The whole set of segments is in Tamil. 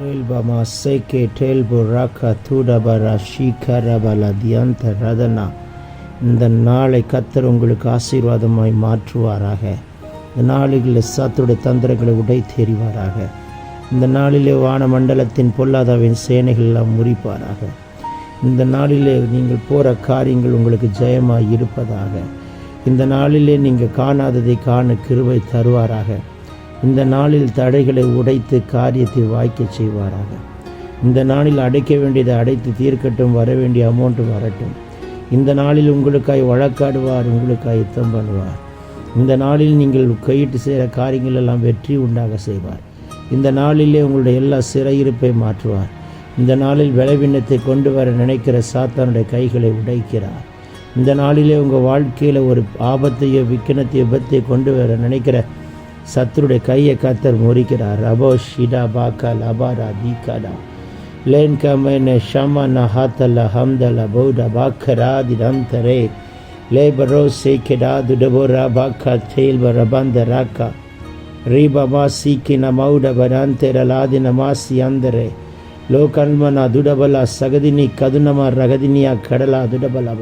Elba maseke telbo raka tudabara shikara தியந்த ரதனா இந்த நாளை கத்தர் உங்களுக்கு ஆசீர்வாதமாய் மாற்றுவாராக. இந்த நாளில் சாத்துடைய தந்திரங்களை உடை தெரிவாராக இந்த நாளிலே வான மண்டலத்தின் பொல்லாதாவின் சேனைகள் எல்லாம் முறிப்பாராக. இந்த நாளிலே நீங்கள் போகிற காரியங்கள் உங்களுக்கு ஜெயமாய் இருப்பதாக. இந்த நாளிலே நீங்கள் காணாததை காண கிருவை தருவாராக. இந்த நாளில் தடைகளை உடைத்து காரியத்தை வாய்க்கச் செய்வாராக. இந்த நாளில் அடைக்க வேண்டியதை அடைத்து தீர்க்கட்டும் வர வேண்டிய அமௌண்ட் வரட்டும். இந்த நாளில் உங்களுக்காய் வழக்காடுவார் உங்களுக்காய் யுத்தம் பண்ணுவார். இந்த நாளில் நீங்கள் கையிட்டு செய்கிற காரியங்கள் எல்லாம் வெற்றி உண்டாக செய்வார். இந்த நாளிலே உங்களுடைய எல்லா சிறையிருப்பை மாற்றுவார். இந்த நாளில் விளைவினத்தை கொண்டு வர நினைக்கிற சாத்தானுடைய கைகளை உடைக்கிறார். இந்த நாளிலே உங்கள் வாழ்க்கையில் ஒரு ஆபத்தையோ விக்கினத்தையோ விபத்தை கொண்டு வர நினைக்கிற சத்துருடைய கையை கத்தர் முறிக்கிறார் ரபோ ஷிடா பாக்கா லபாரா தீகாடா லேன் கமேன ஷமன ஹாத்தல ஹம்தல பௌட பாக்கரா திரம்தரே லேபரோ சேக்கெடா துடபோரா பாக்கா தேல் ரபந்த ராக்கா ரீபமா சீக்கின மௌட ಬರಾಂತೆರಲಾದಿನ ಮಾಸಿ ಅಂದರೆ ಲೋಕನ್ಮನ ದುಡಬಲ ಸಗದಿನಿ ಕದುನಮ ರಗದಿನಿಯ ಕಡಲ ದುಡಬಲವ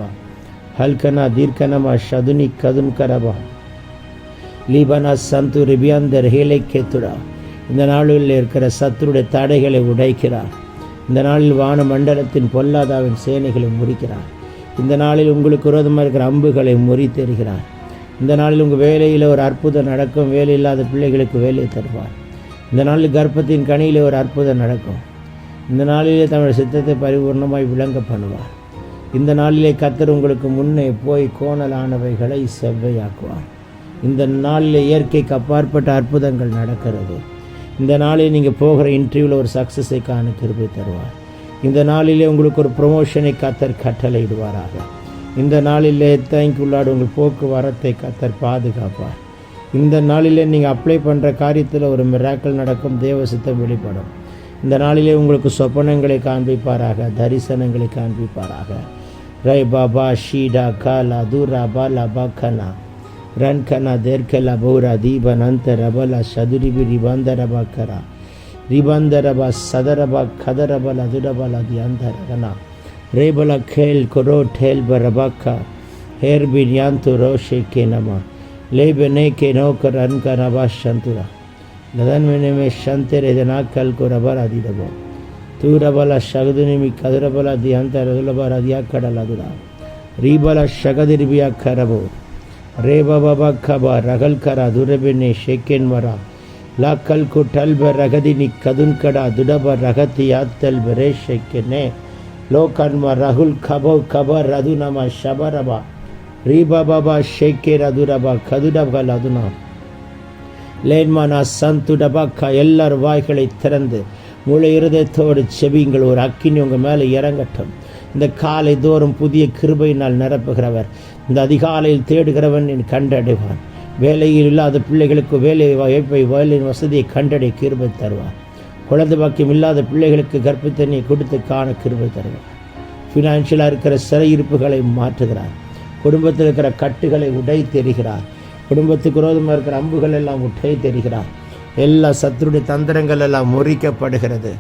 ಹಲ್ಕನ ದೀರ್ಘನಮ ಶದುನಿ ಕದುನ್ ಕರಬ லீபனா சந்து ரிபியாந்தர் ஹேலை கேத்துடா. இந்த நாளில் இருக்கிற சத்துருடைய தடைகளை உடைக்கிறார் இந்த நாளில் வான மண்டலத்தின் பொல்லாதாவின் சேனைகளை முறிக்கிறார் இந்த நாளில் உங்களுக்கு விரோதமாக இருக்கிற அம்புகளை முறித்தெறுகிறார் இந்த நாளில் உங்கள் வேலையில் ஒரு அற்புதம் நடக்கும். வேலை இல்லாத பிள்ளைகளுக்கு வேலையை தருவார். இந்த நாளில் கர்ப்பத்தின் கனியில் ஒரு அற்புதம் நடக்கும். இந்த நாளிலே தமிழ் சித்தத்தை பரிபூர்ணமாய் விளங்க பண்ணுவார். இந்த நாளிலே கத்தர் உங்களுக்கு முன்னே போய் கோணலானவைகளை செவ்வையாக்குவார். இந்த நாளில் இயற்கைக்கு அப்பாற்பட்ட அற்புதங்கள் நடக்கிறது. இந்த நாளில் நீங்கள் போகிற இன்டர்வியூவில் ஒரு சக்ஸஸை காண திருப்பி தருவார். இந்த நாளிலே உங்களுக்கு ஒரு ப்ரொமோஷனை கத்தர் கட்டளையிடுவாராக. இந்த நாளிலே தேங்க் உள்ளாடு உங்கள் போக்குவரத்தை கத்தர் பாதுகாப்பார். இந்த நாளிலே நீங்கள் அப்ளை பண்ணுற காரியத்தில் ஒரு மிராக்கள் நடக்கும் தேவ சித்தம் வெளிப்படும். இந்த நாளிலே உங்களுக்கு சொப்பனங்களை காண்பிப்பாராக தரிசனங்களை காண்பிப்பாராக. ரை பாபா ஷீடா காலா தூரா பாலா கனா. ரன்கனா தேர்கலா பௌரா தீபன் அந்த ரபலா சதுரிபி ரிபந்தரபா கரா ரிபந்தரபா சதரபா கதரபல துடபல தி அந்த ரகனா ರೇಬಲ ಖೇಲ್ ಕೊರೋ ಠೇಲ್ ಬರಬಕ್ಕ ಹೇರ್ ಬಿನ್ ಯಾಂತು ರೋಷೆ ಕೆ ನಮ ಲೇಬೆನೆ ಕೆ ನೌಕರ ಅನ್ಕ ನಬಾ ಶಂತುರ ಲದನ್ ಮೆನೆ ಮೇ ಶಂತೆರೆ ದನ ಕಲ್ ಕೊ ರಬರ ಅದಿದಬ ತೂ ರಬಲ ಶಗದು ನಿಮಿ ಕದುರಬಲ ದಿ ಅಂತ ರದುಲಬರ ಅದಿಯ ಕಡಲ ದುರ ರೀಬಲ ಶಗದಿರ್ಬಿಯ ಖರಬೋ रे बाबा बा खबा रगल करा दुरबिने शेकेन मरा लाकल को टल ब रगदिनी कदुन कड़ा दुडब रगति यातल बरे शेकेने லோகன்ம ரகுல் கபவ் கபர் ரதுநம ஷபரபா ரீபபபா ஷேக்கேர் அதுரபா கதுடபல் அதுனா லேன்மானா சந்துடபாக்கா எல்லார் வாய்களை திறந்து முழு இருதயத்தோடு செவிங்கள் ஒரு அக்கினி உங்கள் மேலே இறங்கட்டும். இந்த காலை தோறும் புதிய கிருபையினால் நிரப்புகிறவர். இந்த அதிகாலையில் தேடுகிறவன் என் கண்டடைவான். வேலையில் இல்லாத பிள்ளைகளுக்கு வேலை வாய்ப்பை வேலையின் வசதியை கண்டடை கிருபை தருவார். குழந்தை பாக்கியம் இல்லாத பிள்ளைகளுக்கு கர்ப்பத்தண்ணியை கொடுத்து காண கிருபை தருவார். ஃபினான்ஷியலாக இருக்கிற சிறையிருப்புகளை மாற்றுகிறார். குடும்பத்தில் இருக்கிற கட்டுகளை உடை தெரிகிறார் குடும்பத்துக்கு விரோதமாக இருக்கிற அம்புகள் எல்லாம் உடை தெரிகிறார் எல்லா சத்துருடைய தந்திரங்கள் எல்லாம் முறிக்கப்படுகிறது.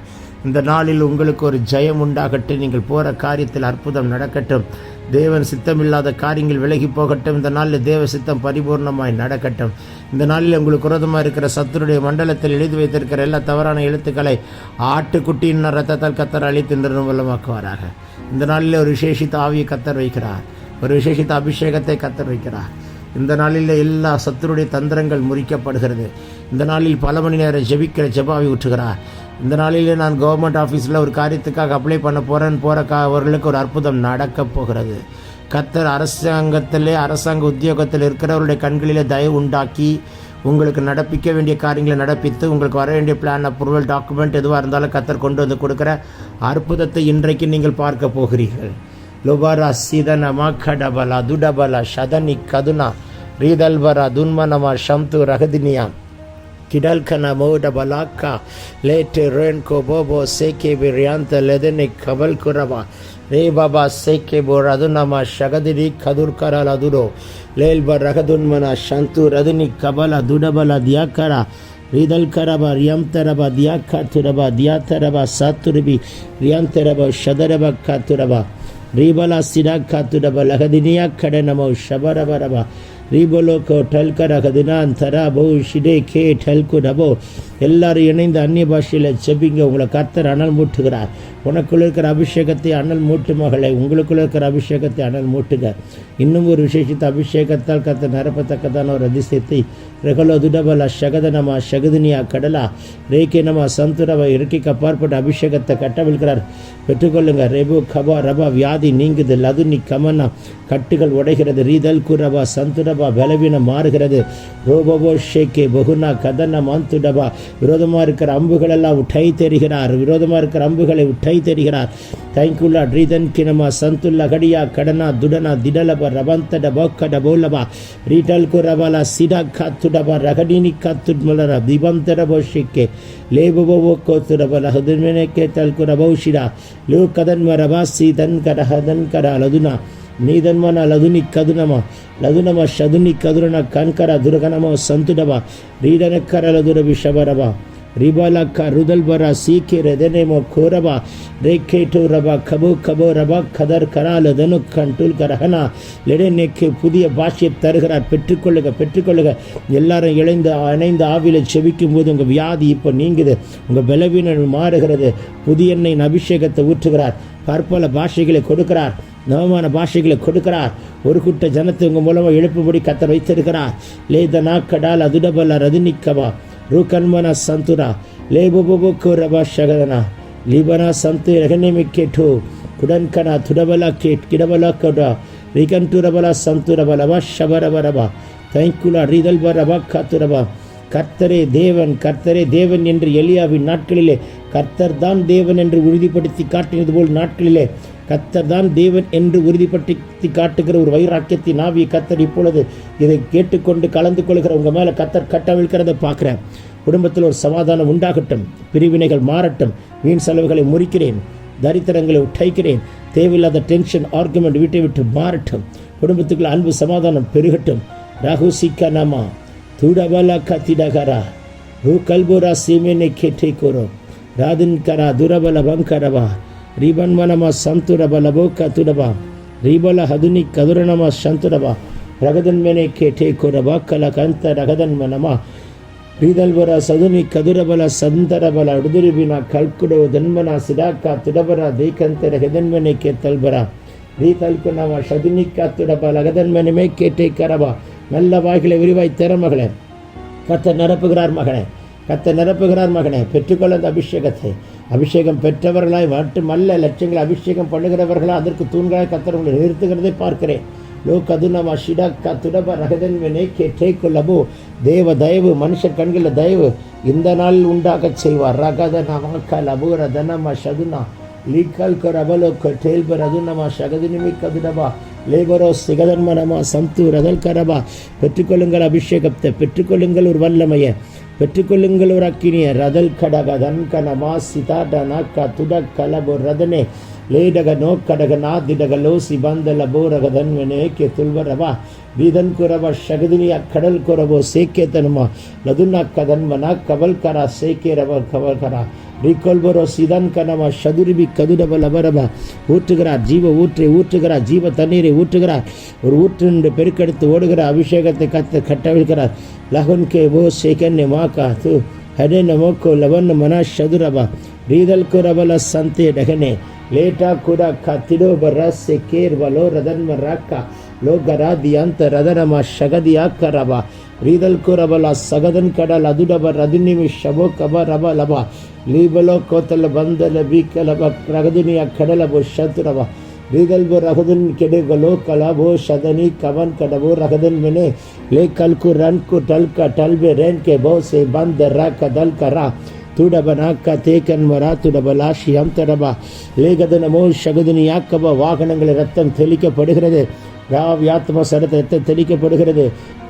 இந்த நாளில் உங்களுக்கு ஒரு ஜெயம் உண்டாகட்டும். நீங்கள் போகிற காரியத்தில் அற்புதம் நடக்கட்டும். தேவன் சித்தமில்லாத காரியங்கள் விலகி போகட்டும். இந்த நாளில் தேவ சித்தம் பரிபூர்ணமாய் நடக்கட்டும். இந்த நாளில் உங்களுக்கு குரதமாக இருக்கிற சத்துருடைய மண்டலத்தில் எழுதி வைத்திருக்கிற எல்லா தவறான எழுத்துக்களை ஆட்டுக்குட்டியின் ரத்தத்தால் கத்தர் அழித்து நிர்மூலமாக்குவாராக இந்த நாளில் ஒரு விசேஷித்த ஆவியை கத்தர் வைக்கிறார். ஒரு விசேஷித்த அபிஷேகத்தை கத்தர் வைக்கிறார். இந்த நாளில் எல்லா சத்துருடைய தந்திரங்கள் முறிக்கப்படுகிறது. இந்த நாளில் பல மணி நேரம் ஜெபிக்கிற ஜெபாவை ஊற்றுகிறார். இந்த நாளிலே நான் கவர்மெண்ட் ஆஃபீஸில் ஒரு காரியத்துக்காக அப்ளை பண்ண போகிறேன்னு போகிற கா அவர்களுக்கு ஒரு அற்புதம் நடக்கப் போகிறது. கத்தர் அரசாங்கத்திலே அரசாங்க உத்தியோகத்தில் இருக்கிறவருடைய கண்களிலே தயவு உண்டாக்கி உங்களுக்கு நடப்பிக்க வேண்டிய காரியங்களை நடப்பித்து உங்களுக்கு வர வேண்டிய பிளான் அப்ரூவல் டாக்குமெண்ட் எதுவாக இருந்தாலும் கத்தர் கொண்டு வந்து கொடுக்குற அற்புதத்தை இன்றைக்கு நீங்கள் பார்க்க போகிறீர்கள். லொபாரா சீதனமா கடபலா துடபலா ஷதனி கதுனா ரீதல்வரா துன்மனமா ஷம்து ரகதினியாம் kidalka na moda balaka lete renko bobo seke birianta ledene kabal kurama re baba seke boradunama shagadiri kadur karala duro lel barakadunmana shantu radini kabala dudabala diakara ரிதல் கரபா ரியம் தரபா தியா காத்துரபா தியா தரபா சாத்துருபி ரியம் தரபா ஷதரபா காத்துரபா ரீபலா சிடா காத்துரபா லகதினியா கடனமோ ஷபரபரபா ರೀಬೋಲೋಕೋ ಠಲ್ಕರ ಕದಿನಾಂತರ ಬಹು ಶಿಡೇ ಖೇ ಠಲ್ಕು ನಭೋ எல்லாரும் இணைந்து அந்நிய பாஷையில் செபிங்க உங்களை கர்த்தர் அனல் மூட்டுகிறார். உனக்குள்ள இருக்கிற அபிஷேகத்தை அனல் மூட்டு மகளை. உங்களுக்குள்ள இருக்கிற அபிஷேகத்தை அனல் மூட்டுங்க இன்னும் ஒரு விசேஷித்த அபிஷேகத்தால் கத்த நிரப்பத்தக்கதான ஒரு அதிசயத்தை ரெகலோ துடபல சகதனமா ஷகதினியா கடலா ரேக்கினமா சந்துரவா இறுக்கிக்கு அப்பாற்பட்ட அபிஷேகத்தை கட்ட கட்டவிழ்கிறார் பெற்றுக்கொள்ளுங்க. ரெபு கபா ரபா வியாதி நீங்குது. லதுனி கமனா கட்டுகள் உடைகிறது. ரீதல் குரபா சந்துரபா பலவீனம் மாறுகிறது. ரோபபோ ஷேக்கே பகுனா கதன மாந்துடபா விரோதமாக இருக்கிற அம்புகளெல்லாம் உட்டை தெரிகிறார் விரோதமாக இருக்கிற அம்புகளை உட்டை தெரிகிறார் தைங்குல்லா ட்ரீதன் கினமா சந்துல்லா கடியா கடனா துடனா திடலப ரபந்த டபோக்க டபோலபா ரீட்டல் குரபலா சிடா காத்து டபா ரகடினி காத்து மலர திபந்த டபோஷிக்கே லேபபோ கோத்து டபல ஹதுர்மெனே கேத்தல் குரபௌஷிடா லூ கதன் மரபா சீதன் கட ஹதன் கட லதுனா ನೀಧನ್ಮನ ಲದುನಿ ಕದುನಮ ಲದುನಮ ಶದುನಿ ಕದುರನ ಕನ್ಕರ ದುರ್ಗನಮ ಸಂತುಡಮ ರೀಡನಕ್ಕರ ಲದುರ ವಿಷಭರಮ ರಿಬಲಕ್ಕ ರುದಲ್ಬರ ಸೀಕೆ ರೆದೆನೆಮೋ ಕೋರಬ ರೇಖೇಟು ರಬ ಕಬೋ ಕಬೋ ರಬ ಕದರ್ ಕರಾಲ ದನು கண்டூல் கரகன லெடெனேக்கு புதிய பாஷையை தருகிறார் பெற்றுக்கொள்ளுக பெற்றுக்கொள்ளுக எல்லாரும் இணைந்து இணைந்து ஆவியில் செவிக்கும் போது உங்கள் வியாதி இப்போ நீங்குது உங்கள் பலவீனம் மாறுகிறது புதிய எண்ணெயின் அபிஷேகத்தை ஊற்றுகிறார் பற்பல பாஷைகளை கொடுக்கிறார். நவமான பாஷைகளை கொடுக்கிறார். ஒரு குட்ட ஜனத்தை உங்கள் மூலமாக எழுப்பும்படி கத்தர் வைத்திருக்கிறார். லேதனா கடால் அதுடபல ரதினிக்கவா. ரூகன்மனா சந்துரா. லேபுபு ரபா ஷகதனா. லிபனா சந்து ரகநேமி கேட்டு. குடன்கனா துடபலா கேட் கிடபலா கடா. ரிகன்டு ரபலா சந்து ரபலபா ஷபரப ரபா தைங்குலா ரீதல்ப ரபா காத்து ரபா. கர்த்தரே தேவன் கர்த்தரே தேவன் என்று எளியாவின் நாட்களிலே கர்த்தர் தான் தேவன் என்று உறுதிப்படுத்தி காட்டினது போல் நாட்களிலே கர்த்தர் தான் தேவன் என்று உறுதிப்படுத்தி காட்டுகிற ஒரு வைராக்கியத்தின் ஆவிய கர்த்தர் இப்பொழுது இதை கேட்டுக்கொண்டு கலந்து கொள்கிற உங்கள் மேலே கர்த்தர் கட்டவிழ்கிறத பார்க்குறேன் குடும்பத்தில் ஒரு சமாதானம் உண்டாகட்டும். பிரிவினைகள் மாறட்டும். வீண் செலவுகளை முறிக்கிறேன். தரித்திரங்களை உடைக்கிறேன். தேவையில்லாத டென்ஷன் ஆர்குமெண்ட் வீட்டை விட்டு மாறட்டும். குடும்பத்துக்குள்ள அன்பு சமாதானம் பெருகட்டும். ரகுசிக்க நாமா. தூடவலா கத்திடகரா. ரூ கல்போரா சீமேனை கேட்டே கூறோம். ராதின் கரா துரபல பங்கரவா ರಿಬನ್ಮನಮ ಸಂತುರಬ ಲಬೋಕ ತುಡಬ ರೀಬಲ ಹದುನಿ ಕದುರನಮ ಶಂತುರಬ ರಗದನ್ಮೆನೆ ಕೇಟೆ ಕೊರಬ ಕಲ ಕಂತ ರಗದನ್ಮನಮ ರೀದಲ್ವರ ಸದುನಿ ಕದುರಬಲ ಸಂತರಬಲ ಉಡುದುರಿಬಿನ ಕಲ್ಕುಡೋ ದನ್ಮನ ಸಿಡಾಕ ತುಡಬರ ದೇಕಂತ ರಗದನ್ಮೆನೆ ಕೇತಲ್ಬರ ರೀ ತಲ್ಕು ನವ ಶದುನಿ ಕತ್ತುಡಬ ಲಗದನ್ಮೆನೆ ಕೇಟೆ ಕರಬ நல்ல வாய்களை விரிவாய் திற மகளே கத்த நிரப்புகிறார் மகனே கத்த நிரப்புகிறார் மகனே. பெற்றுக்கொள்ள அந்த அபிஷேகத்தை. அபிஷேகம் பெற்றவர்களாய் மட்டுமல்ல லட்சங்களை அபிஷேகம் பண்ணுகிறவர்களா அதற்கு தூண்களாய் கத்தர் உங்களை நிறுத்துகிறதை பார்க்கிறேன். லோ கதுனமா ஷிடக்க துடப ரகதன்வினை கேட்டே கொள்ளபோ தேவ தயவு மனுஷ கண்களில் தயவு இந்த நாள் உண்டாகச் செய்வார். ரகத வாக்கல் லபுர தனம ஷதுனா லீக்கல் கரபலோ டேல்பர் அதுனமா ஷகதினிமி கதுடபா லேபரோ சிகதன்மனமா சந்து ரதல் கரபா பெற்றுக்கொள்ளுங்கள் அபிஷேகத்தை பெற்றுக்கொள்ளுங்கள் ஒரு வல்லமையை பெற்றுக்கொள்ளுங்கள் ஒரு அக்கினிய ரதல் கடக தன்கனமா சிதாட நாக்கா துட கலபு ரதனே ಲೇಡಗ ನೋಕ್ಕಡಗ ನಾದಿಡಗ ಲೋಸಿ ಬಂದಲ ಬೋರಗ ಧನ್ವನೆ ಕೆ ತುಲ್ವರವ ಬೀದನ್ ಕುರವ ಶಗದಿನಿಯ ಕಡಲ್ ಕೊರವೋ ಸೇಕೆ ತನುಮ ಲದುನಕ್ಕ ಧನ್ವನ ಕವಲ್ಕರ ಸೇಕೆ ರವ ಕವಲ್ಕರ ரீகொள்பரோ சிதன் கனவா சதுரிபி கதுடப லபரபா ஊற்றுகிறார் ஜீவ ஊற்றை ஊற்றுகிறார் ஜீவ தண்ணீரை ஊற்றுகிறார் ஒரு ஊற்று பெருக்கெடுத்து ஓடுகிற அபிஷேகத்தை கத்த கட்டவிழ்கிறார் லகுன் கே ஓ சேகன்ய மாக்கா து ஹடே நமோக்கோ லவன் மனா சதுரபா ரீதல் குரபல சந்தே டகனே Leta kura katiro barase ker valo radan maraka lo garadiant radanama shagadiya karaba ridal kurabala sagadan kadal adudaba radinimi shabo kaba raba laba libalo kotal bandala bikalaba pragaduniya kadalabo shaturaba ரிகல்பு ரகதன் கெடுகலோ கலாபோ சதனி கவன் கடபோ ரகதன் மினே லே கல்கு ரன் கு டல்க டல்பெ ரேன் கே போ சே பந்த ர கதல் கரா ಮರ துடப லாஷியம் தடப லேகதனமோ சகுதினி யாக்கப வாகனங்களில் ரத்தம் தெளிக்கப்படுகிறது ராவ் யாத்ம சரத்த ரத்தம் தெளிக்கப்படுகிறது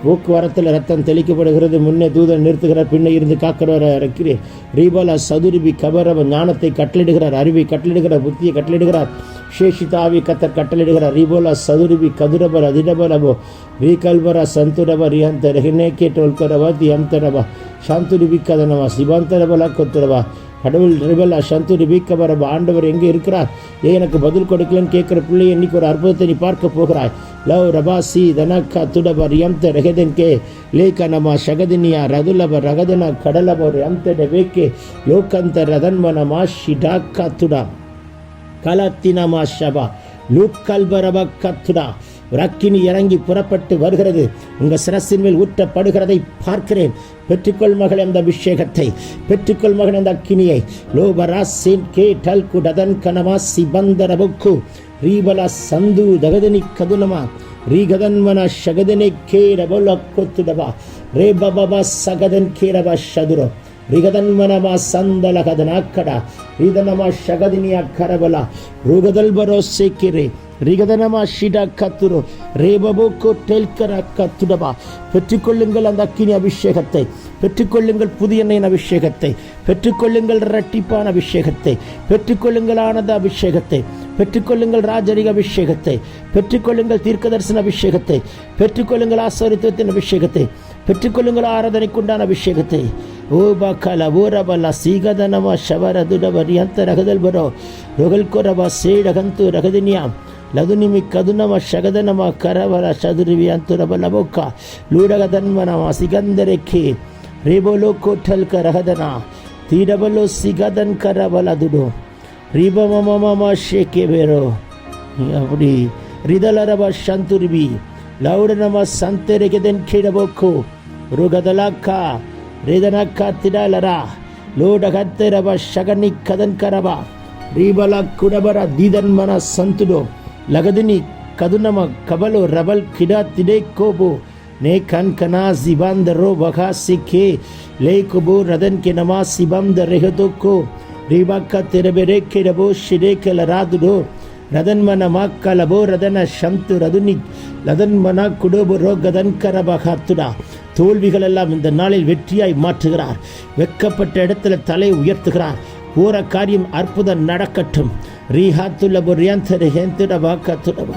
போக்குவரத்தில் ரத்தம் தெளிக்கப்படுகிறது முன்னே தூதன் நிறுத்துகிறார் பின்னே இருந்து காக்கிறவர் இருக்கிறேன் ரீபாலா சதுருபி கபரவ ஞானத்தை கட்டளிடுகிறார் அறிவை கட்டளிடுகிறார் புத்தியை கட்டளிடுகிறார் ಶೇಷಿತಾವಿ ಕತ್ತರ್ ಕಟ್ಟಲಿಡುಗರ ರಿಬೋಲ ಸದುರಿಬಿ ಕದುರಬರ ದಿಡಬಲಬೋ ರೀಕಲ್ಬರ ಸಂತುರಬ ರಿಯಂತರ ಹಿನ್ನೇಕೆ ಟೋಲ್ಕರವ சாந்து அதை நம்ம சிவாந்தரபலா கொத்துறவா கடவுள் ரிபல் அசந்து ரிபிக்கபர ஆண்டவர் எங்கே இருக்கிறார் ஏன் எனக்கு பதில் கொடுக்கலன்னு கேட்குற பிள்ளை இன்றைக்கி ஒரு அற்புதத்தை நீ பார்க்க போகிறாய் லவ் ரபா ரபாசி தனக்கா துடபர் எம்த ரகதன்கே லேக்க நமா ஷகதினியா ரகுலப ரகதனா கடலபர் எம்த டெவேக்கே லோகந்த ரதன்மனமா ஷிடாக்கா துடா கலத்தினமா ஷபா லூக்கல்பரப கத்துடா ஒரு அக்கினி இறங்கி புறப்பட்டு வருகிறது உங்கள் சிரசின் மேல் ஊற்றப்படுகிறதை பார்க்கிறேன் பெற்றுக்கொள் மகள் அந்த அபிஷேகத்தை பெற்றுக்கொள் மகன் அந்த அக்கினியை லோபராசின் கே டல்கு டதன் கனமா சிபந்தரபுக்கு ரீபல சந்து தகதனி கதுனமா ரீகதன்மன ಶಗದನೆ ಕೇರಬಲ ಕೊತ್ತುಡಬ ರೇ ಬಬ ಸಗದನ್ ಕೇರಬ ಶದುರೋ ರಿಗದನ್ಮನಮ ಸಂದಲಗದನಾಕ್ಕಡ ರಿದನಮ ಶಗದಿನಿಯ ಕರಬಲ ರುಗದಲ್ ಬರೋ ಸಿಕ್ಕಿರಿ ரிகதனமா ஷிடா கத்துரு ரேபபோக்கோ டெல்கரா கத்துடபா பெற்றுக்கொள்ளுங்கள் அந்த அக்கினி அபிஷேகத்தை. பெற்றுக்கொள்ளுங்கள் புதிய எண்ணெயின் அபிஷேகத்தை. பெற்றுக்கொள்ளுங்கள் ரட்டிப்பான அபிஷேகத்தை. பெற்றுக்கொள்ளுங்களானது அபிஷேகத்தை. பெற்றுக்கொள்ளுங்கள் ராஜரிக அபிஷேகத்தை. பெற்றுக்கொள்ளுங்கள் தீர்க்க தரிசன அபிஷேகத்தை. பெற்றுக்கொள்ளுங்கள் ஆசரித்துவத்தின் அபிஷேகத்தை. பெற்றுக்கொள்ளுங்கள் ஆராதனைக்குண்டான அபிஷேகத்தை. ஓபா கல ஓரபல சீகதனமா ஷவரதுடவர் அந்த ரகதல் பரோ ரொகல் கொரபா சேடகந்து ரகதினியாம். ಸೇಡಗಂತು ರಗದಿನಿಯಾಂ ಲದುನಿಮಿ ಕದುನಮ ಶಗದನಮ ಕರವರ ಚದುರಿವಿ ಅಂತುರಬ ಲಬೋಕ ಲೂಡಗದನ್ಮನಮ ಸಿಗಂದರೆಕ್ಕೆ ರೇಬೋಲೋ ಕೋಠಲ್ಕ ರಹದನ ತೀಡಬಲೋ ಸಿಗದನ್ ಕರಬಲ ದುಡು ರಿಬಮಮಮ ಶೇಕೆ ಬೇರೋ அப்படி ரிதலரப சந்துருவி லவுடனம சந்தெரிகதன் கீழபோக்கு ருகதலாக்கா ரிதனக்கா திடலரா லோடகத்திரப ಶಗನಿ ಕದನ್ಕರಬ ರೀಬಲ ಕುಡಬರ ದೀದನ್ಮನ ಸಂತುಡೋ ಲಗದಿನಿ ಕದುನಮ ಕಬಲು ರಬಲ್ ಕಿಡ ತಿಡೆ ಕೋಬು ನೇ ಕನ್ ಕನಾ ಸಿಬಂದ ರೋ ಬಖಾ ಸಿಖೆ ಲೇ ಕುಬು ರದನ್ ಕೆ ನಮಾ ಸಿಬಂದ ರೆಹದೋಕೋ ರೀಬಕ್ಕ ತೆರಬೆರೆ ಕೆಡಬೋ ಶಿಡೆ ಕೆಲ ರಾದುಡೋ ರದನ್ಮನ ಮಾಕ್ಕಲಬೋ ರದನ ಶಂತು ರದುನಿ லதன்மனா குடோபுரோ கதன்கரபக ஹத்துடா தோல்விகள் எல்லாம் இந்த நாளில் வெற்றியாய் மாற்றுகிறார் வெக்கப்பட்ட இடத்துல தலை உயர்த்துகிறார் போற காரியம் அற்புதம் நடக்கட்டும் ರಿಹಾತುಲಬುರ್ಯಾಂತರಿಹೆಂತುರಬಾಕತುರಬ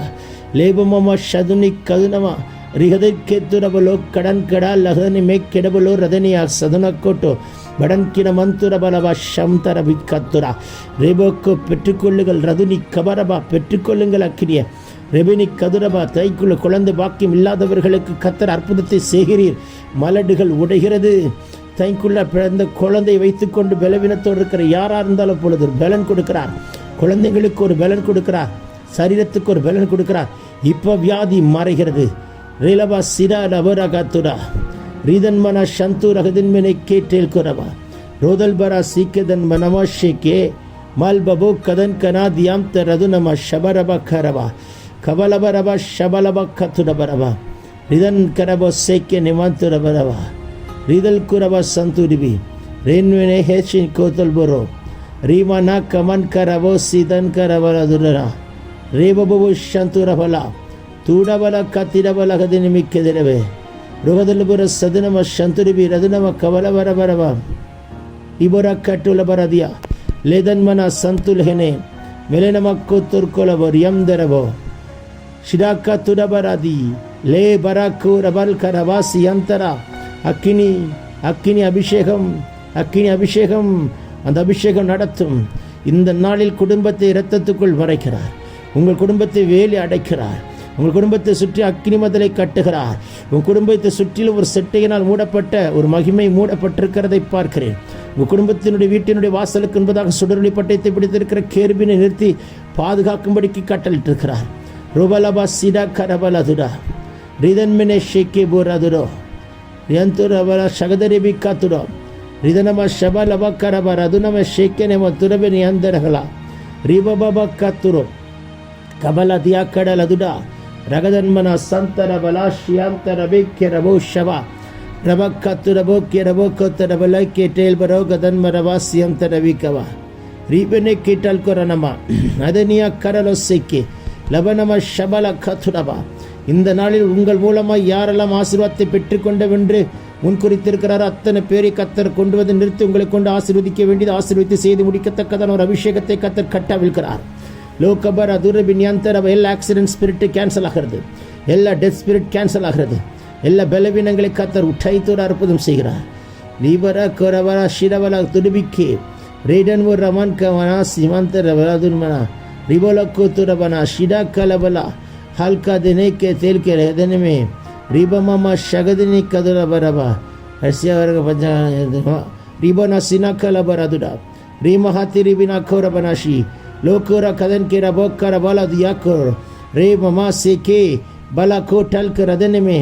ಲೇಬಮಮ ಶದುನಿ ಕದುನಮ ರಿಹದಕ್ಕೆತ್ತುರಬಲೋ ಕಡನ್ ಕಡ ಲಹದನಿ ಮೇ ಕೆಡಬಲೋ ರದನಿಯ ಸದನಕ್ಕೊಟ್ಟು வடன்கிட மந்துரபலவ சந்தரபி கத்துரா ரெபோக்கு பெற்றுக்கொள்ளுங்கள் ரதுனி கபரபா பெற்றுக்கொள்ளுங்கள் அக்கினிய. ரெபினி கதுரபா தைக்குள்ள குழந்தை பாக்கியம் இல்லாதவர்களுக்கு கத்தர் அற்புதத்தை செய்கிறீர். மலடுகள் உடைகிறது. தைக்குள்ள பிறந்த குழந்தை வைத்துக்கொண்டு பலவீனத்தோடு இருக்கிற யாராக இருந்தாலும் பொழுது பலன் கொடுக்கிறார். குழந்தைங்களுக்கு ஒரு பலன் கொடுக்கிறார். சரீரத்துக்கு ஒரு பலன் கொடுக்கிறார். இப்போ வியாதி மறைகிறது. ரிலவா சிரா ரவரகத்துரா ரீதன்மனா சந்து ரகதின்மனை கேட்டேல் குறவா. ரோதல் பரா சீக்கதன் மனமா ஷேக்கே. மால்பபோ கதன் கனாதியாம் த ரதுனம ஷபரப கரவா. கபலபரப ஷபலப கத்துடபரவா ரிதன் கரபோ சேக்கே நிவாந்துரபரவா ரிதல் குரவா சந்துரிவி. ரேன்வெனே ஹேஷின் கோத்தல் பரோ रीमना कमन करवो सीदन करवल दुररा रे बबु शंतुरबल तूडबल कतिरबल कदिन मिक्कदिरवे ರುಗದಲ್ಲುಬರ ಸದನಮ ಶಂತುರಿಬಿ ರದನಮ ಕವಲವರ ಬರವ ಇಬರ ಕಟ್ಟುಲ ಬರದಿಯ ಲೇದನ್ಮನ ಸಂತುಲ್ ಹೆನೆ ಮೆಲೆನಮ ಕೂತುರ್ಕೊಲಬರ್ ಎಂದರಬೋ ಶಿರಾಕ ತುಡಬರದಿ ಲೇ ಬರಾಕು ರಬಲ್ ಕರವಾಸಿ ಅಂತರ ಅಕ್ಕಿನಿ ಅಕ್ಕಿನಿ ಅಭಿಷೇಕಂ ಅಕ್ಕಿನಿ ಅಭಿಷೇಕಂ அந்த அபிஷேகம் நடத்தும். இந்த நாளில் குடும்பத்தை இரத்தத்துக்குள் மறைக்கிறார். உங்கள் குடும்பத்தை வேலி அடைக்கிறார். உங்கள் குடும்பத்தை சுற்றி அக்னி மதலை கட்டுகிறார். உங்கள் குடும்பத்தை சுற்றிலும் ஒரு செட்டையினால் மூடப்பட்ட ஒரு மகிமை மூடப்பட்டிருக்கிறதை பார்க்கிறேன். உங்கள் குடும்பத்தினுடைய வீட்டினுடைய வாசலுக்கு என்பதாக சுடரொளி பட்டயத்தை பிடித்திருக்கிற கேர்பினை நிறுத்தி பாதுகாக்கும்படிக்கு கட்டளிட்டிருக்கிறார். ருபலபா சிடா கரபலதுடா ரிதன்மினே ஷேக்கே போராதுடோ. யந்துரவல சகதரி பிக்காத்துடோ ರಿದನಮ ಶಬಲವ ಕರಬ ರದುನಮ ಶೇಕೆನೆಮ ತುರಬೆನಿ ಅಂದರಗಲ ರಿಬಬಬ ಕತ್ತುರು ಕಬಲ ದಿಯ ಕಡಲದುಡ ರಗದನ್ಮನ ಸಂತರ ಬಲ ಶ್ಯಾಂತರ ಬೇಕ್ಯ ರಬೋ ಶವ ರಬ ಕತ್ತು ರಬೋ ಕೆ ರಬೋ ಕೊತ್ತ ರಬಲ ಕೆ ಟೇಲ್ ಬರೋ ಗದನ್ಮ ರವ ಸಿಯಂತರ ವಿಕವ ರೀಬೆನೆ ಕಿಟಲ್ ಕೊರನಮ அதனிய கரலொசைக்கு லபனம ஷபல கத்துடபா இந்த நாளில் உங்கள் மூலமாக யாரெல்லாம் ஆசீர்வாதத்தை பெற்றுக்கொண்டவென்று முன் குறித்திருக்கிறார் அத்தனை பேரை கத்தர் கொண்டு வந்து நிறுத்தி உங்களை கொண்டு ஆசீர்வதிக்க வேண்டியது ஆசீர்வதித்து செய்து முடிக்கத்தக்கதான ஒரு அபிஷேகத்தை கத்தர் கட்டவிழ்கிறார் லோகபர் அதுர அவ எல்லா ஆக்சிடென்ட் ஸ்பிரிட்டு கேன்சல் ஆகிறது. எல்லா டெத் ஸ்பிரிட் கேன்சல் ஆகிறது. எல்லா பலவீனங்களை கத்தர் உட்டைத்தோடு அற்புதம் செய்கிறார். லீபரா கொரவரா ஷிரவரா துடுபிக்கே ரேடன் ஒரு ரமன் கவனா சிமந்த ரவரா துர்மனா ரிபோலக்கோ துரவனா ஷிடா கலவலா. ஹல்கா தினேக்கே தேல்கே ரேதனமே ರಿಬಮಮ ಶಗದಿನಿ ಕದುರ ಬರಬ ಹಸ್ಯವರ್ಗ ಪಂಚ ರಿಬನ ಸಿನಕಲ ಬರದುಡ ರೀಮಹತಿ ರಿಬಿನ ಖೌರಬನಾಶಿ ಲೋಕುರ ಕದನ್ಕೆ ರಬೋಕ್ಕರ ಬಲದು ಯಾಕೋರ್ ரே மமா சேகே பல கோட்டல் ரதனமே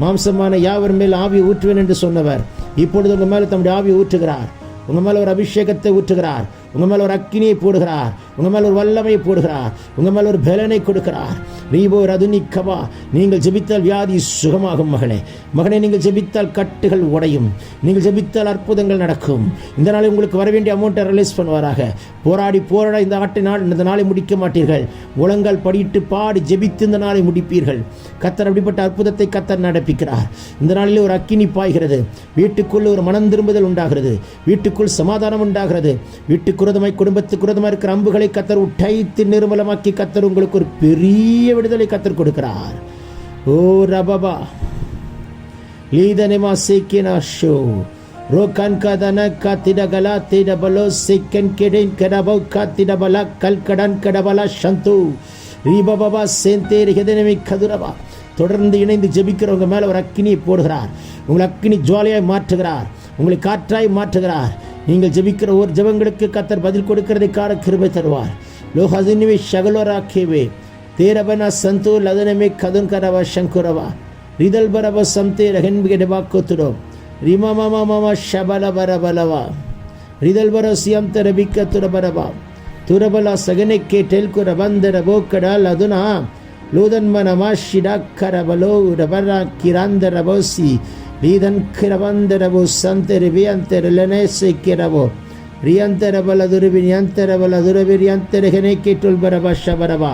மாம்சமான யாவர் மேல் ஆவி ஊற்றுவேன் என்று சொன்னவர் இப்பொழுது உங்கள் மேலே தம்முடைய ஆவி ஊற்றுகிறார் உங்கள் மேலே ஒரு அபிஷேகத்தை ஊற்றுகிறார் உங்கள் மேலே ஒரு அக்கினியை போடுகிறார். உங்கள் மேலே ஒரு வல்லமையை போடுகிறார். உங்கள் மேலே ஒரு பலனை கொடுக்கிறார். ரீபோ ரதுனிக்கவா நீங்கள் ஜெபித்தால் வியாதி சுகமாகும் மகனே மகனே நீங்கள் ஜெபித்தால் கட்டுகள் உடையும். நீங்கள் ஜெபித்தால் அற்புதங்கள் நடக்கும். இந்த நாளில் உங்களுக்கு வர வேண்டிய அமௌண்ட்டை ரிலீஸ் பண்ணுவாராக. போராடி போராட இந்த ஆட்டை நாள் இந்த நாளை முடிக்க மாட்டீர்கள். முழங்கால் படியிட்டு பாடி ஜெபித்து இந்த நாளை முடிப்பீர்கள். கத்தர் அப்படிப்பட்ட அற்புதத்தை கத்தர் நடப்பிக்கிறார். இந்த நாளில் ஒரு அக்கினி பாய்கிறது. வீட்டுக்குள் ஒரு மனம் திரும்புதல் உண்டாகிறது. வீட்டுக்குள் சமாதானம் உண்டாகிறது. வீட்டுக்கு குரதமாய் குடும்பத்துக்கு குரதமாக இருக்கிற அம்புகளை கத்தர் உட்டைத்து நிர்மலமாக்கி கத்தர் உங்களுக்கு ஒரு பெரிய விடுதலை கத்தர் கொடுக்கிறார். ஓ ரபபா. லீதனிமா சீக்கினா ஷோ. ரோகான் கதன காத்திடகலா திடபலோ சிக்கன் கெடின் கடபோ காத்திடபலா கல்கடன் கடபலா சந்து ரீபபபா சேந்தேரி ஹெதனமி கதுரபா. தொடர்ந்து இணைந்து ஜெபிக்கிறவங்க மேலே ஒரு அக்கினியை போடுகிறார். உங்களை அக்கினி ஜுவாலியாய் மாற்றுகிறார். உங்களை காற்றாய் மாற்றுகிறார். நீங்கள் ஜெபிக்கிற ஒரு ஜெபங்களுக்கு கத்தர் பதில் கொடுக்கிறதைக்கான கிருபை தருவார். லோக அதினிவி சகலோராக்கியவே தேரபன சந்தூர் லதனமே கதன் கரவ சங்குரவா. ரிதல் பரப சம்தே ரகன்பிகடபா கொத்துடோ ரிமா மாமா மாமா ஷபல பரபலவா ரிதல் பர சியம் தரபிக்க துரபரபா துரபலா சகனை கேட்டல் குரபந்தர போக்கடால் அதுனா. லோதன்மனமா ஷிடாக்கரபலோ ரபரா கிராந்தரபோசி Vidan cravanderabo, santer vianter, lenese querabo. Rianter abaladure vinianter abaladure virianter genekitul barabasha baraba.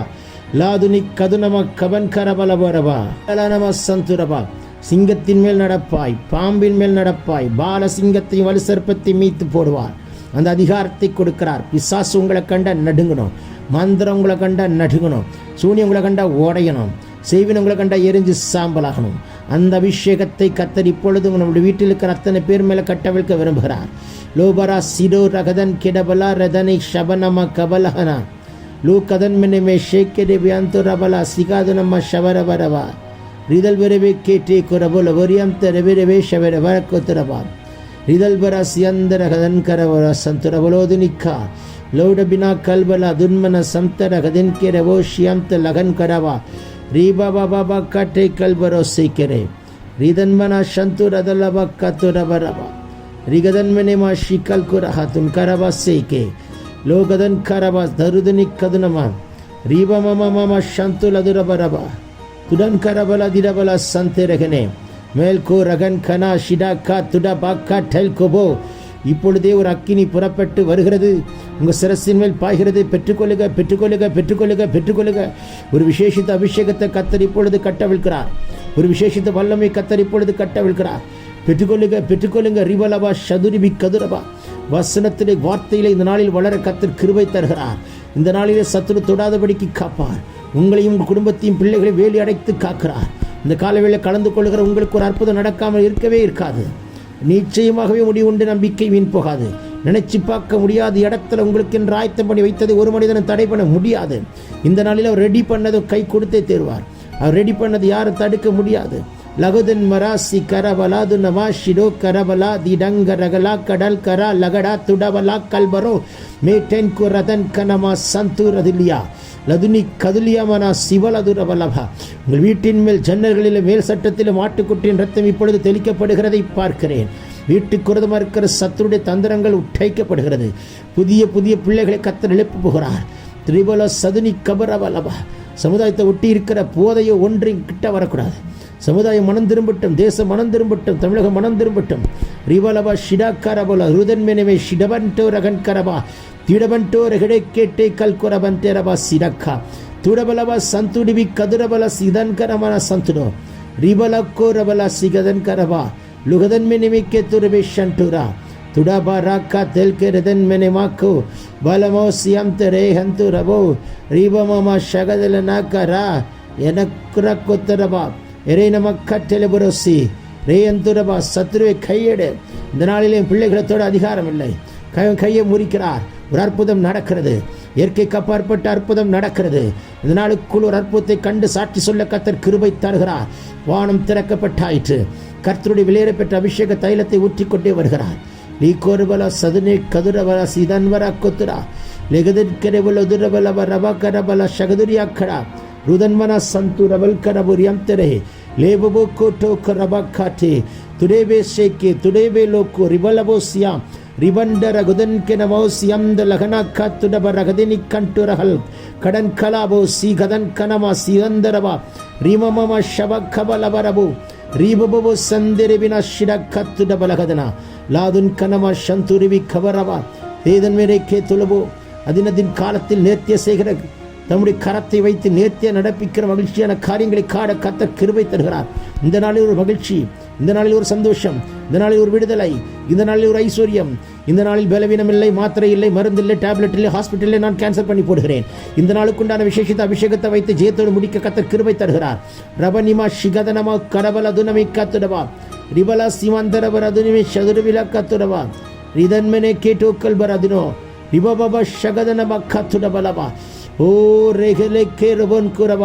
லாதுனி கதுனம கவன் கரபல வரவா கலனம சந்துரவா சிங்கத்தின் மேல் நடப்பாய் பாம்பின் மேல் நடப்பாய் பால சிங்கத்தையும் வலு சர்ப்பத்தை மீத்து போடுவார் அந்த அதிகாரத்தை கொடுக்கிறார் பிசாசு உங்களை கண்ட நடுங்கணும் மந்திரம் உங்களை கண்ட நடுங்கணும் சூனியங்களை கண்ட உடையணும் செய்வின் உங்களை கண்ட எரிஞ்சு சாம்பலாகணும் அந்த அபிஷேகத்தை கத்தர் இப்பொழுது நம்முடைய வீட்டில் இருக்கிற அத்தனை பேர் மேலே கட்டவிழ்க்க விரும்புகிறார். லோபரா சிடோ ரகதன் கிடபலா ரதனை ஷபனம கபலஹனா. லூ கதன் மினிமே ஷேக்கெடே வியாந்தோ ரபலா சிகாது நம்ம ஷவரவரவா. ரிதல் வரவே கேட்டே குரபோல வரியம் தரவிரவே ஷவர வரக்கோத்துரவா ரிதல் வரா சியந்த ரகதன் கரவர சந்துரபலோது நிக்கா. லௌடபினா கல்பலா துன்மன சந்தர கதின் கிரவோ ஷியந்த லகன் கரவா. ரிபபபக்கட்டை கல்வரோ சீக்கிரே ரிதன்மனா சந்து ரதல்லப கத்துரபரபா ரிகதன்மனிமா ஷிக்கல் குரஹத்துன் கரபா சீக்கே லோகதன் கரபா தருதனி கதுனமா ரிபமமமம சந்து லதுரபரபா துடன் கரபல திரபல சந்தே ரகனே மேல்கோ ரகன் கனா ஷிடா கா துடபா கா டெல்கோபோ இப்பொழுதே ஒரு அக்கினி புறப்பட்டு வருகிறது. உங்கள் சிரசின் மேல் பாய்கிறது. பெற்றுக்கொள்ளுக பெற்றுக்கொள்ளுக பெற்றுக்கொள்ளுக பெற்றுக்கொள்ளுக. ஒரு விசேஷித்த அபிஷேகத்தை கத்தர் இப்பொழுது கட்டவிழ்கிறார் ஒரு விசேஷித்த வல்லமை கத்தர் இப்பொழுது கட்டவிழ்கிறார் பெற்றுக்கொள்ளுங்க பெற்றுக்கொள்ளுங்க ரிவலபா சதுரிபி கதுரபா வசனத்திலே வார்த்தையிலே இந்த நாளில் வளர கத்தர் கிருபை தருகிறார். இந்த நாளிலே சத்துரு தொடாதபடிக்கு காப்பார். உங்களையும் உங்கள் குடும்பத்தையும் பிள்ளைகளையும் வேலி அடைத்து காக்கிறார். இந்த காலவேளை கலந்து கொள்கிற உங்களுக்கு ஒரு அற்புதம் நடக்காமல் இருக்கவே இருக்காது. நிச்சயமாகவே முடிவுண்டு நம்பிக்கை வீண் போகாது. நினைச்சு பார்க்க முடியாத இடத்துல உங்களுக்கு என்று ஆயத்தம் பண்ணி வைத்ததை ஒரு மனிதனை தடை பண்ண முடியாது. இந்த நாளில் அவர் ரெடி பண்ணதை கை கொடுத்தே தேர்வார். அவர் ரெடி பண்ணது யாரும் தடுக்க முடியாது. லகுதன் மராசி கரபலாது நமா ஷிடோ கரபலா திடங்க ரகலா கடல் கரா லகடா துடவலா கல்பரோ மேட்டென் குரதன் கனமா சந்தூரதில்லியா லதுனி கதுலியமனா சிவலதுரவல்லபா உங்கள் வீட்டின் மேல் ஜன்னல்களிலும் மேல் சட்டத்திலும் ஆட்டுக்குட்டியின் ரத்தம் இப்பொழுது தெளிக்கப்படுகிறதை பார்க்கிறேன். வீட்டுக்குரதமாக இருக்கிற சத்துருடைய தந்திரங்கள் உட்டைக்கப்படுகிறது. புதிய புதிய பிள்ளைகளை கத்தர் எழுப்பு போகிறார். திரிபல சதுனி கபரவலபா. சமுதாயத்தை ஒட்டி இருக்கிற போதையோ ஒன்றையும் கிட்ட வரக்கூடாது. சமுதாயம் மனம் திரும்பட்டும் தேசம் மனம் திரும்பட்டும் தமிழகம் மனம் திரும்பட்டும். ரிவலபா ஷிடாக்காரபோல ருதன்மெனவே ஷிடபன்டோ ரகன்கரபா திடபன்டோ ரகிடை கேட்டே கல்குரபன் தேரபா சிடக்கா. துடபலவா சந்துடிவி கதுரபல சிதன்கரமான சந்துடோ. ரிவலக்கோ ரபல சிகதன்கரபா. லுகதன்மெனிமி கேத்துரபி ஷண்டூரா. துடபா ராக்கா தெல்கே ரிதன்மெனிமாக்கோ பலமோ சியம் தெரே ஹந்து ரபோ ரிவமாமா ஷகதல நாக்கரா. எனக்குரக்கொத்தரபா. இறைநம கட்டல புரோசி. ரேயந்துரபா சத்ருவை கையெடு. இந்த நாளிலே பிள்ளைகளத்தோட அதிகாரம் இல்லை. கை கையை முறிக்கிறார். ஒரு அற்புதம் நடக்கிறது. இயற்கைக்கு அப்பாற்பட்ட அற்புதம் நடக்கிறது. இந்த நாளுக்குள் ஒரு அற்புதத்தை கண்டு சாட்சி சொல்ல கத்தர் கிருபை தருகிறார். வானம் திறக்கப்பட்டாயிற்று. கர்த்தருடைய விளையாட பெற்ற அபிஷேக தைலத்தை ஊற்றிக்கொண்டே வருகிறார். லீகோருபல சதுனே கதுரவல சிதன்வர கொத்துரா. லெகதிர்கரவல உதுரவலவ ரவ கரபல சகதுரியாக்கடா. rudanmanassantu ravalkaraburyam today. Lebobokoto karabakate, tudebe sheke, tudebe loko, ribalabosiam, ரிபண்டர குதன்கெனவோஸ் எந்த லகனக்கத்துடப ரகதினி கண்டுரகல் கடன் கலாபோ சி கதன் கனமா சிவந்தரவா ரிமமம ஷப கபலபரபு ரீபபோ சந்திரவின ஷிடக்கத்துடப லகதனா லாதுன் கனம சந்துருவி கபரவா தேதன் மேரே கே துளபோ அதினதின் காலத்தில் நேர்த்திய செய்கிற நம்முடைய கரத்தை வைத்து நேர்த்தியாக நடப்பிக்கிற மகிழ்ச்சியான காரியங்களை காட கத்த கிருபை தருகிறார். இந்த நாளில் ஒரு மகிழ்ச்சி இந்த நாளில் ஒரு சந்தோஷம் இந்த நாளில் ஒரு விடுதலை இந்த நாளில் ஒரு ஐஸ்வர்யம் இந்த நாளில் பலவீனம் இல்லை மாத்திரை இல்லை மருந்து இல்லை டேப்லெட் இல்லை ஹாஸ்பிட்டலில் நான் கேன்சல் பண்ணி போடுகிறேன். இந்த நாளுக்குண்டான விசேஷத்தை அபிஷேகத்தை வைத்து ஜெயத்தோடு முடிக்க கத்த கிருபை தருகிறார். ரபனிமா ஷிகதனமா கடபல துனமை கத்துடவா? ரிபல சிமந்தரபர் அதுனிமே சதுரவில கத்துடவா? ரிதன்மனே கேட்டோக்கல் பர் அதுனோ ரிபபப ஷகதனமா கத்துடபலவா ಓ ರೇಖಲೆ ಕೇರಬನ್ ಕುರವ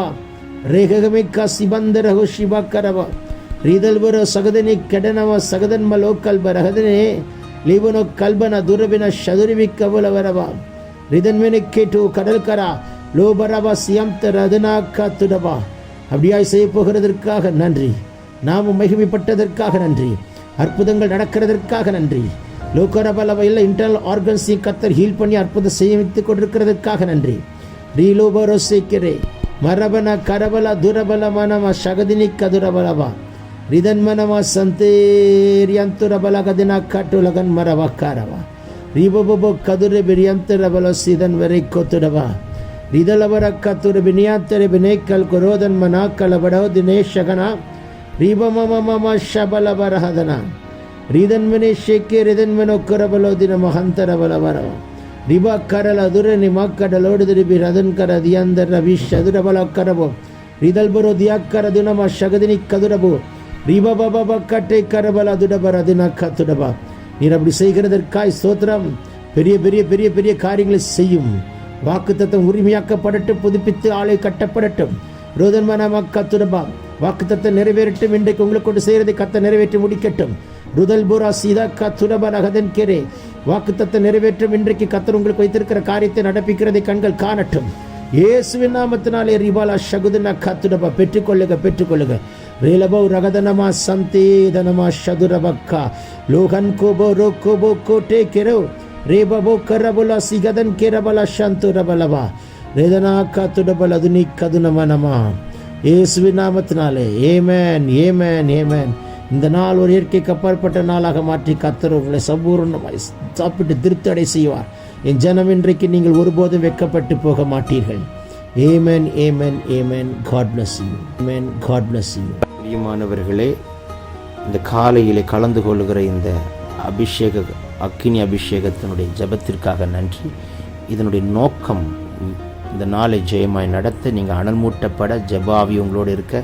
ರೇಖಗಮಿಕ್ಕ ಸಿಬಂದರಹು ಶಿವ ಕರವ ರೀದಲ್ಬರ ಸಗದನಿ ಕೆಡನವ ಸಗದನ್ಮ ಲೋಕಲ್ ಬರಹದನೆ ಲಿವನೋ ಕಲ್ಬನ ದುರಬಿನ ಶದುರಿವಿ ಕಬಲವರವ ரிதன்மெனு கேட்டு கடற்கரா லோபரவா சியம்த ரதனா காத்துடவா அப்படியாய் செய்ய போகிறதற்காக நன்றி நாமும் மகிமைப்பட்டதற்காக நன்றி அற்புதங்கள் நடக்கிறதற்காக நன்றி லோக்கரபலவ இல்லை இன்டர்னல் ஆர்கன்ஸையும் கத்தர் ஹீல் பண்ணி அற்புதம் செய்வித்துக் கொண்டிருக்கிறதற்காக நன்றி ರೀಲೋಬರೋ ಸಿಕ್ಕಿರೆ ಮರಬನ ಕರಬಲ ದುರಬಲ ಮನಮ ಶಗದಿನಿ ಕದುರಬಲವ ರಿದನ್ ಮನಮ ಸಂತೇರಿಯಂತುರಬಲ ಗದಿನ ಕಟ್ಟುಲಗನ್ ಮರವ ಕರವ ರಿಬೊಬೊಬೊ ಕದುರೆ ಬಿರಿಯಂತುರಬಲ ಸಿದನ್ ವರೆ ಕೊತುರವ ರಿದಲವರ ಕತುರ ಬಿನಿಯಾಂತರೆ ಬಿನೇಕಲ್ ಕೊರೋದನ್ ಮನ ಕಲಬಡೋ ದಿನೇಶಗನ ರಿಬಮಮ ಶಬಲ ಬರಹದನ ರಿದನ್ ಮನೆ ಶೇಕೆ ರಿದನ್ ಮನೋ ಕರಬಲೋ ದಿನ ಮಹಂತರ ಬಲವರವ ರಿಬ ಕರಲ ದುರ ನಿಮ ಕಡಲೋಡಿದ ರಿಬಿ ರದನ್ ಕರ ದಿಯಂದರ ವಿಶ್ ಅದುರ ಬಲ ಕರಬೋ ರಿದಲ್ ಬರೋ ದಿಯಾಕ್ಕರ ದಿನಮ ಶಗದಿನಿ ಕದುರಬು ரிபபப கட்டை கரபல துடபர தினக்க துடபா நீர் அப்படி செய்கிறதற்காய் ஸ்தோத்திரம் பெரிய பெரிய பெரிய பெரிய காரியங்களை செய்யும் வாக்குத்தத்தம் உரிமையாக்கப்படட்டும் புதுப்பித்து ஆலை கட்டப்படட்டும் ரோதன்மன கத்துடபா வாக்குத்தத்தம் நிறைவேறட்டும் இன்றைக்கு உங்களுக்கு கொண்டு செய்கிறதை கத்த நிறைவேற்றி முடிக்கட்டும் ருதல் புரா சீதா கத்துடப ரகதன் கேரே வாக்குத்தத்தம் நிறைவேற்றும் இன்றைக்கு கத்தர் உங்களுக்கு வைத்திருக்கிற காரியத்தை நடப்பிக்கிறதை கண்கள் காணட்டும் இயேசுவின் நாமத்தினாலே ரிபாலா ஷகுதன கத்துடபா பெற்றுக்கொள்ளுக பெற்றுக்கொள்ளுக ರೇಲಬೌ ರಗದನಮ ಸಂತೇದನಮ ಶದುರಬಕ್ಕ ಲೋಹನ್ ಕೋಬೋ ರೋ ಕೋಬೋ ಕೋಟೆ ಕೆರವು ರೇಬಬೋ ಕರಬಲ ಸಿಗದನ್ ಕೆರಬಲ ಶಂತುರಬಲವ ರೇದನಾಕ ತುಡಬಲ ಅದು ನಿಕ್ಕದು ನಮ ನಮ இயேசுவின் நாமத்தினாலே ஏமேன் ஏமேன் ஏமேன் இந்த நாள் ஒரு இயற்கைக்கு அப்பாற்பட்ட நாளாக மாற்றி கத்தர் உங்களை சம்பூர்ணமாய் சாப்பிட்டு திருத்தடை செய்வார். என் ஜனம் இன்றைக்கு நீங்கள் ஒருபோதும் வெக்கப்பட்டு போக மாட்டீர்கள். Amen amen amen God bless you amen God bless you பிரியமானவர்களே இந்த காலையிலே கலந்து கொள்கிற இந்த அபிஷேக அக்கினி அபிஷேகத்தினுடைய ஜபத்திற்காக நன்றி. இதனுடைய நோக்கம் இந்த நாளை ஜெயமாய் நடத்த நீங்கள் அனல் மூட்டப்பட ஜபாவி உங்களோடு இருக்க